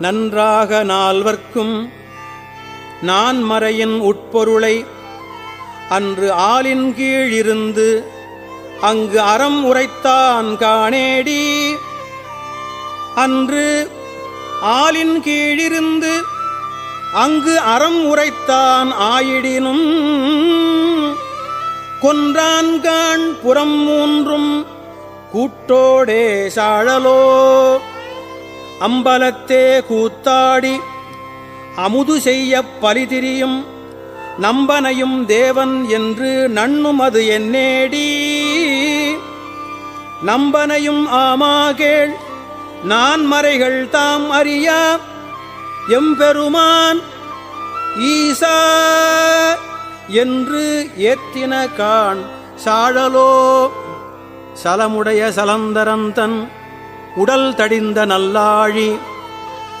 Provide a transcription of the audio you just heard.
நன்றாக நால்வர்க்கும் நான் மறையின் உட்பொருளை அன்று ஆலின் கீழிருந்து அங்கு அறம் உரைத்தான் காணேடி. அன்று ஆளின் கீழிருந்து அங்கு அறம் உரைத்தான் ஆயிடினும் கொன்றான்கான் புறம் மூன்றும் கூட்டோடே சாழலோ. அம்பலத்தே கூத்தாடி அமுது செய்ய பலிதிரியும் நம்பனையும் தேவன் என்று நண்ணும் அது என்னேடி? நம்பனையும் ஆமாகேள் நான் மறைகள் தாம் அறியா எம்பெருமான் ஈசா என்று ஏத்தின காண் சாழலோ சலமுடைய சலந்தரந்தன் உடல் தடிந்த நல்லாழி